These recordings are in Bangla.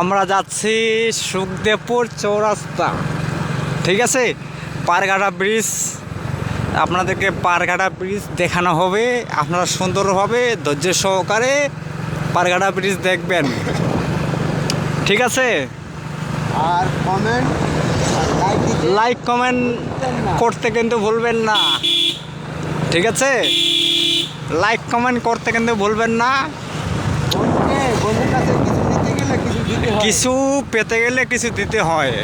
আমরা যাচ্ছি সুখদেবপুর চৌরাস্তা। ঠিক আছে? পারঘাটা ব্রিজ। আপনাদেরকে পারঘাটা ব্রিজ দেখানো হবে। আপনারা সুন্দরভাবে ধৈর্য সহকারে পারঘাটা ব্রিজ দেখবেন। ঠিক আছে? আর কমেন্ট লাইক লাইক কমেন্ট করতে কিন্তু ভুলবেন না। ঠিক আছে? লাইক কমেন্ট করতে কিন্তু ভুলবেন না বন্ধুকে বন্ধুর কাছে কিছু দিতে গেলে কিছু পেতে গেলে কিছু দিতে হয়।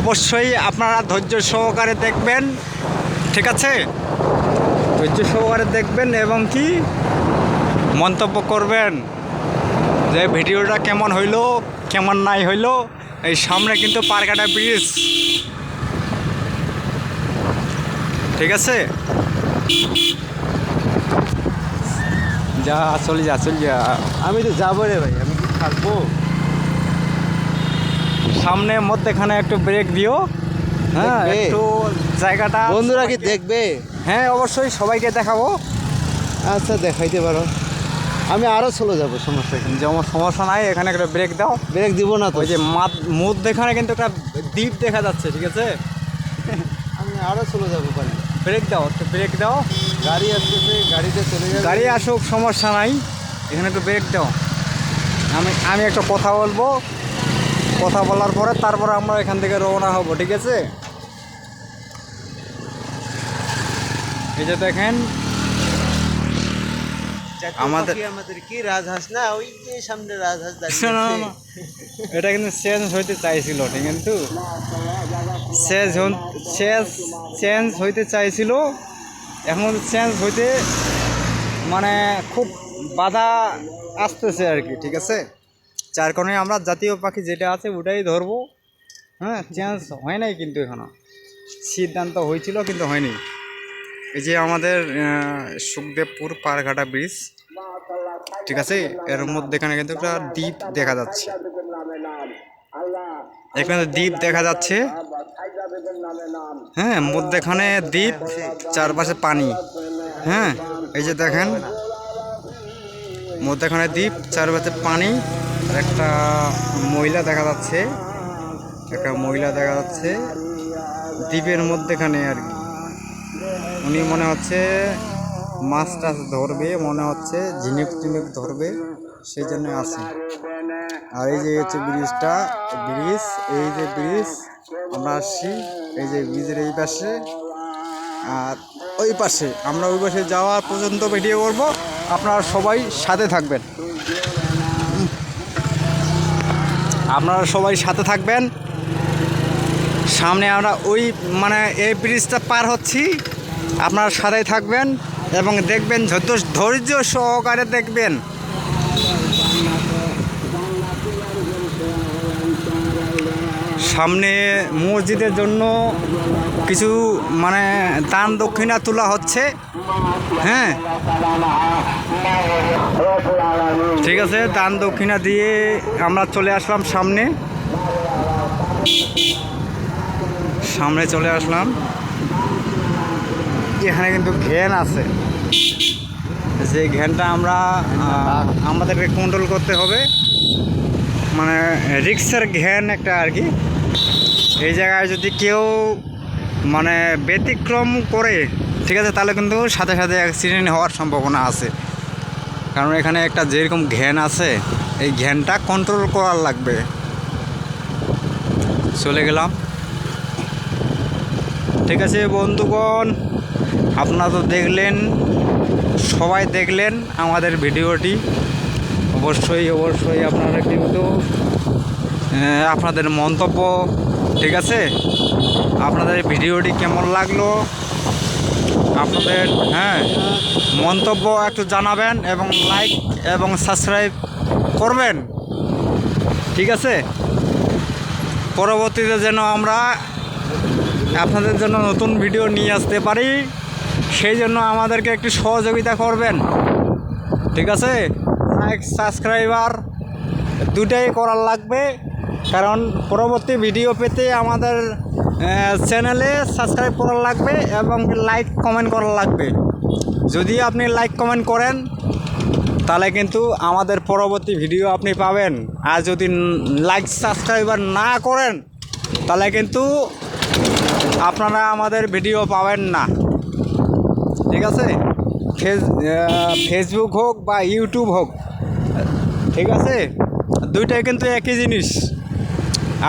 অবশ্যই আপনারা ধৈর্য সহকারে দেখবেন। ঠিক আছে? ধৈর্য সহকারে দেখবেন এবং কি? মন্তব্য করবেন যে ভিডিওটা কেমন হইল কেমন নাই হইল এই সামনে কিন্তু পারকাটা ব্রিজ। ঠিক আছে? যা চলে যা চলে যা। আমি তো যাব রে ভাই আমি কি থাকব? সামনে মধ্যেখানে একটু ব্রেক দিও। হ্যাঁ দেখবে? একটু জায়গাটা বন্ধুরা কি সবাইকে- দেখবে? হ্যাঁ অবশ্যই সবাইকে দেখাবো। আচ্ছা দেখাইতে পারো। আমি আরও চলে যাব সমস্যা কি যেমন সমস্যা নাই এখানে একটা ব্রেক দাও। ব্রেক দিব না তো। ওই যে মাত মধ্যেখানে কিন্তু একটা দ্বীপ দেখা যাচ্ছে ঠিক আছে? আমি আরও চলে যাব পারি ব্রেক দাও একটু ব্রেক দাও। গাড়ি আসতেছে গাড়িতে চলে যাবে। গাড়ি আসুক সমস্যা নাই। এখানে একটু ব্রেক দাও। আমি আমি একটা কথা বলব। কথা বলার পরে তারপরে আমরা এখান থেকে রওনা হব ঠিক আছে? এই যে দেখেন আমাদের- আমাদের কি রাজহাঁস? না ওই যে সামনে রাজহাঁস এটা কিন্তু চেঞ্জ হইতে চাইছিল ঠিক কিন্তু চেঞ্জ চেঞ্জ চেঞ্জ হইতে চাইছিল। এখন চেঞ্জ হইতে মানে খুব বাধা আসতেছে আর কি ঠিক আছে? যার কারণে আমরা জাতীয় পাখি যেটা আছে ওটাই ধরবো। হ্যাঁ চেঞ্জ হয় নাই কিন্তু এখনও। সিদ্ধান্ত হয়েছিল কিন্তু হয়নি। এই যে আমাদের সুখদেবপুর পারঘাটা ব্রিজ ঠিক আছে? এর মধ্যেখানে কিন্তু একটা দ্বীপ দেখা যাচ্ছে। এখানে দ্বীপ দেখা যাচ্ছে। হ্যাঁ মধ্যেখানে দ্বীপ, চারপাশে পানি। হ্যাঁ এই যে দেখেন। মধ্যেখানে দ্বীপ, চারপাশে পানি। একটা মহিলা দেখা যাচ্ছে। একটা মহিলা দেখা যাচ্ছে দ্বীপের মধ্যেখানে আর কি। উনি মনে হচ্ছে মাছ টাছ ধরবে, মনে হচ্ছে ঝিনুক টিনুক ধরবে সেই জন্য আসে আর এই যে হচ্ছে ব্রিজটা, ব্রিজ, এই যে ব্রিজ, আমরা আসছি, এই যে ব্রিজের এই পাশে। আর ওই পাশে, আমরা ওই পাশে যাওয়া পর্যন্ত ভিডিও করব। আপনারা সবাই সাথে থাকবেন। আপনারা সবাই সাথে থাকবেন। সামনে আমরা ওই মানে এই ব্রিজটা পার হচ্ছি। আপনারা সাথেই থাকবেন এবং দেখবেন ধৈর্য সহকারে দেখবেন। সামনে মসজিদের জন্য কিছু মানে দান দক্ষিণা তোলা হচ্ছে। হ্যাঁ। ঠিক আছে দান দক্ষিণা দিয়ে আমরা চলে আসলাম সামনে। সামনে চলে আসলাম। এখানে কিন্তু ঘ্যান আছে। যে ঘ্যানটা আমরা আমাদেরকে কন্ট্রোল করতে হবে। মানে রিক্সের ঘ্যান একটা আর কি। এই জায়গায় যদি কেউ মানে ব্যতিক্রম করে ঠিক আছে, তাহলে কিন্তু সাথে সাথে অ্যাক্সিডেন্ট হওয়ার সম্ভাবনা আছে। কারণ এখানে একটা যেরকম ঘ্যান আছে, এই ঘ্যানটা কন্ট্রোল করার লাগবে। চলে গেলাম। ঠিক আছে বন্ধুগণ, আপনারা তো দেখলেন, সবাই দেখলেন আমাদের ভিডিওটি। অবশ্যই অবশ্যই আপনারা কিন্তু আপনাদের মন্তব্য, ঠিক আছে? আপনাদের ভিডিওটি কেমন লাগল? আপনাদের হ্যাঁ মন্তব্য একটু জানাবেন এবং লাইক এবং সাবস্ক্রাইব করবেন। ঠিক আছে? পরবর্তীতে যেন আমরা আপনাদের জন্য নতুন ভিডিও নিয়ে আসতে পারি, সেই জন্য আমাদেরকে একটু সহযোগিতা করবেন। ঠিক আছে? লাইক সাবস্ক্রাইবার দুটাই করার লাগবে, কারণ পরবর্তী ভিডিও পেতে আমাদের চ্যানেলে সাবস্ক্রাইব করার লাগবে এবং লাইক কমেন্ট করার লাগবে। যদি আপনি লাইক কমেন্ট করেন, তাহলে কিন্তু আমাদের পরবর্তী ভিডিও আপনি পাবেন। আর যদি লাইক সাবস্ক্রাইবার না করেন, তাহলে কিন্তু আপনারা আমাদের ভিডিও পাবেন না। ঠিক আছে? ফেস ফেসবুক হোক বা ইউটিউব হোক, ঠিক আছে? দুইটাই কিন্তু একই জিনিস।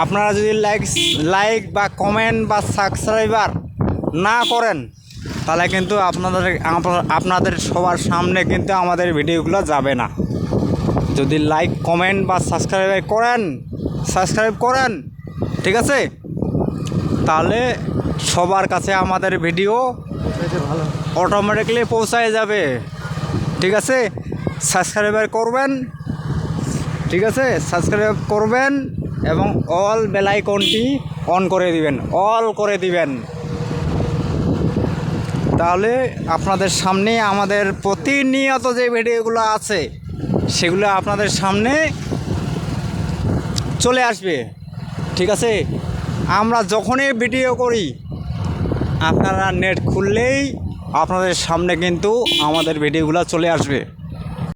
আপনারা যদি লাইক লাইক বা কমেন্ট বা সাবস্ক্রাইবার না করেন, তাহলে কিন্তু আপনাদের আপনাদের সবার সামনে কিন্তু আমাদের ভিডিওগুলো যাবে না। যদি লাইক কমেন্ট বা সাবস্ক্রাইব করেন সাবস্ক্রাইব করেন, ঠিক আছে? তাহলে সবার কাছে আমাদের ভিডিও অটোমেটিকলি পৌঁছায় যাবে। ঠিক আছে? সাবস্ক্রাইবার করবেন, ঠিক আছে? সাবস্ক্রাইব করবেন এবং অল বেলাইকনটি অন করে দিবেন অল করে দিবেন। তাহলে আপনাদের সামনে আমাদের প্রতিনিয়ত যে ভিডিওগুলো আছে, সেগুলো আপনাদের সামনে চলে আসবে। ঠিক আছে? আমরা যখনই ভিডিও করি, আপনারা নেট খুললেই আপনাদের সামনে কিন্তু আমাদের ভিডিওগুলো চলে আসবে।